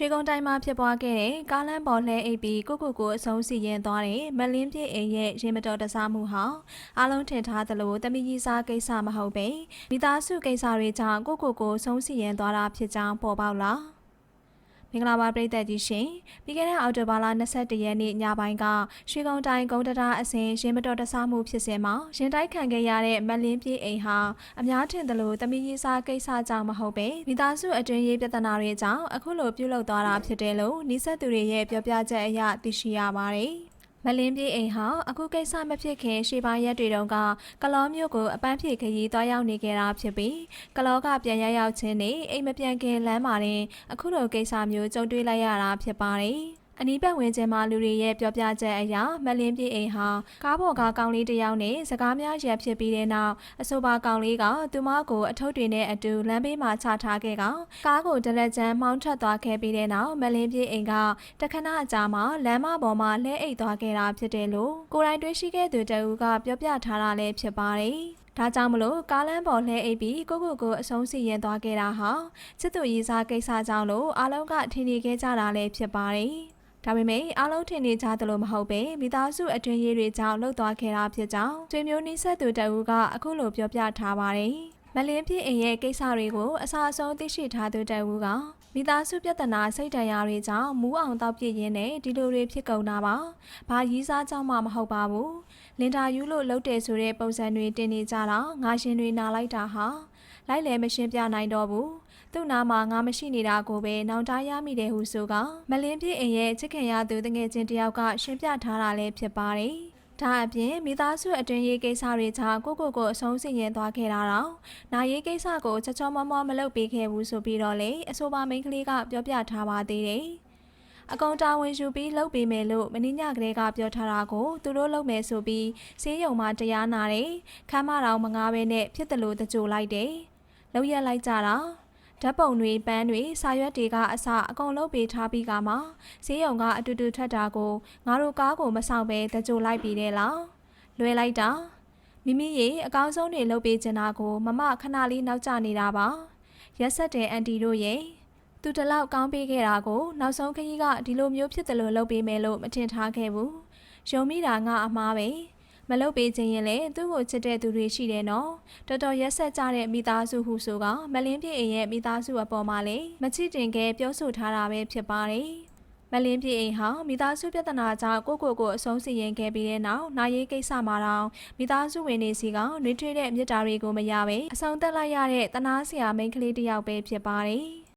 ရွှေကုန်းတိုင်းမှာဖြစ်ပွားခဲ့တဲ့ကားလမ်းပေါ်လှဲအိပ်ပြီးကိုကိုကိုအဆုံးစီရင်သွားတဲ့မလင်းပြည့်အိမ်ရဲ့ရင်မတော်တဆမှုဟာအလုံးထင်ထားသလိုတမီကြီးစားကိစ္စမဟုတ်ပဲမိသားစုကိစ္စတွေကြောင့်ကိုကိုကိုဆုံးစီရင်သွားတာဖြစ်ကြောင်းပေါ်ပေါက်လာ မင်္ဂလာပါပရိသတ်ကြီးရှင်ပြီးခဲ့တဲ့အောက်တိုဘာလ22ရက်နေ့ညပိုင်းကရွှေကုန်းတိုင်းကုန်းတရာအစင်ရင်မတော်တဆမှုဖြစ်စဉ်မှာရင်တိုက်ခံခဲ့ရတဲ့မလင်းပြည့်အိမ်ဟာအများထင်သလိုတမီကြီးစားကိစ္စကြောင့်မဟုတ်ပဲမိသားစုအတွင်းရေးပြဿနာတွေကြောင့်အခုလိုပြုလုပ်သွားတာဖြစ်တယ်လို့နှိဆက်သူတွေရဲ့ပြောပြချက်အရသိရှိရပါတယ်။မ လင်းပြေးအိမ်ဟာအခုကိစ္စမဖြစ်ခင်ရှေးပိုင်းရက်တွေတုန်းကကလောမျိုးကိုအပန်းဖြေခရီးသွားရောက်နေကြတာဖြစ်ပြီးကလောကပြန်ရောက်ရောက်ချင်းနေအိမ်မပြန်ခင်လမ်းမှာတင်အခုလိုကိစ္စမျိုးကြုံတွေ့လိုက်ရတာဖြစ်ပါတယ်။ အနီးပတ်ဝန်းကျင်မှာလူတွေရဲ့ပြောပြချက်အရမလင်းပြေးအိမ်ဟာကားပေါ်ကကောင်လေးတစ်ယောက်နဲ့စကားများရက်ဖြစ်ပြီးတဲ့နောက်အဆိုပါကောင်လေးကသူမကိုအထုပ်တွေနဲ့အတူလမ်းဘေးမှာချထားခဲ့ကကားကိုဒလက်ချမ်းမှောင်းထွက်သွားခဲ့ပြီးတဲ့နောက်မလင်းပြေးအိမ်ကတခဏအကြာမှာလမ်းမပေါ်မှာလှဲအိတ်သွားခဲ့တာဖြစ်တယ်လို့ကိုယ်တိုင်တွေ့ရှိခဲ့သူတဦးကပြောပြထားတာလည်းဖြစ်ပါတယ်ဒါကြောင့်မလို့ကားလမ်းပေါ်လှဲအိပ်ပြီးကိုကိုကိုအဆုံးစီရင်သွားခဲ့တာဟာစစ်သူရေးစားကိစ္စကြောင့်လို့အားလုံးကထင်နေခဲ့ကြတာလည်းဖြစ်ပါတယ်။ ဒါပေမဲ့အားလုံးထင်နေကြသလိုမဟုတ်ပဲမိသားစုအတွင်းရေးတွေကြောင့်လှုပ်သွားခဲ့တာဖြစ်ကြောင်းကျွေမျိုးနှိဆက်သူတဦးကအခုလိုပြောပြထားပါတယ်။မလင်းပြည့်အိမ်ရဲ့ကိစ္စတွေကိုအစာအဆုံးသိရှိထားသူတဦးကမိသားစုပြဿနာစိတ်တရားတွေကြောင့်မူးအောင်တောက်ပြည့်ရင်းနဲ့ဒီလိုတွေဖြစ်ကုန်တာပါ။ဘာရီးစားကြောင့်မှမဟုတ်ပါဘူး။လင်တာယူလို့လှုပ်တယ်ဆိုတဲ့ပုံစံတွေတင်နေကြတာငါရှင်တွေနာလိုက်တာဟာ လိုက်လည်းမရှင်းပြနိုင်တော့ဘူး။သူ့နာမှာငါမရှိနေတာကိုပဲနောင်တရမိတယ်ဟုဆိုကမလင်းပြည့်အိမ်ရဲ့ချစ်ခင်ရသူတငယ်ချင်းတယောက်ကရှင်းပြထားတာလည်းဖြစ်ပါတယ်။ဒါအပြင်မိသားစုအတွင်းရေးကိစ္စတွေကြောင့်ကိုကိုကိုအဆုံးစီရင်သွားခဲ့တာတော့နာရေးကိစ္စကိုချောချောမောမောမလုပ်ပေးခဲ့ဘူးဆိုပြီးတော့လေအဆိုပါမိန်းကလေးကပြောပြထားပါသေးတယ်။အကောင်တာဝန်ယူပြီးလုပ်ပေးမယ်လို့မင်းညကလေးကပြောထားတာကိုသူတို့လုပ်မယ်ဆိုပြီးစေးရုံမှာတရားနာတယ်ခမ်းမတော်မငားပဲနဲ့ဖြစ်တယ်လို့တကြိုလိုက်တယ် လောက်ရက်လိုက်ကြတာဓာတ်ပုံတွေပန်းတွေစာရွက်တွေကအစအကုန်လုံးပေးထားပြီးကမှဈေးရုံကအတူတူထွက်တာကိုငါတို့ကားကိုမဆောင်ပဲတကြိုလိုက်ပြီးတဲ့လားလွယ်လိုက်တာမိမိရေအကောင်းဆုံးတွေလုပ်ပေးချင်တာကိုမမခဏလေးနောက်ကျနေတာပါရက်ဆက်တဲ့အန်တီတို့ရဲ့သူတလောက်ကောင်းပေးခဲ့တာကိုနောက်ဆုံးခကြီးကဒီလိုမျိုးဖြစ်တယ်လို့လုပ်ပေးမယ်လို့မထင်ထားခဲ့ဘူးယုံမိတာငါအမားပဲ မလုပ်ပေးခြင်းရင်လည်းသူ့ကိုချစ်တဲ့သူတွေရှိတယ်နော်တော်တော်ရက်ဆက်ကြတဲ့မိသားစုဟုဆိုကမလင်းပြည့်အိမ်ရဲ့မိသားစုအပေါ်မှာလည်းမချစ်တင်ခဲ့ပြောဆိုထားတာပဲဖြစ်ပါတယ်မလင်းပြေအိမ်ဟာမိသားစုပြဿနာကြောင့်ကိုကိုကိုအဆုံးစီရင်ခဲ့ပြီးတဲ့နောက်နိုင်ရေးကိစ္စမှာတော့မိသားစုဝင်တွေစီကနှွေးထွေးတဲ့မြစ်တာတွေကိုမရပဲအဆုံးသက်လိုက်ရတဲ့တနာစရာမိန်းကလေးတစ်ယောက်ပဲဖြစ်ပါတယ်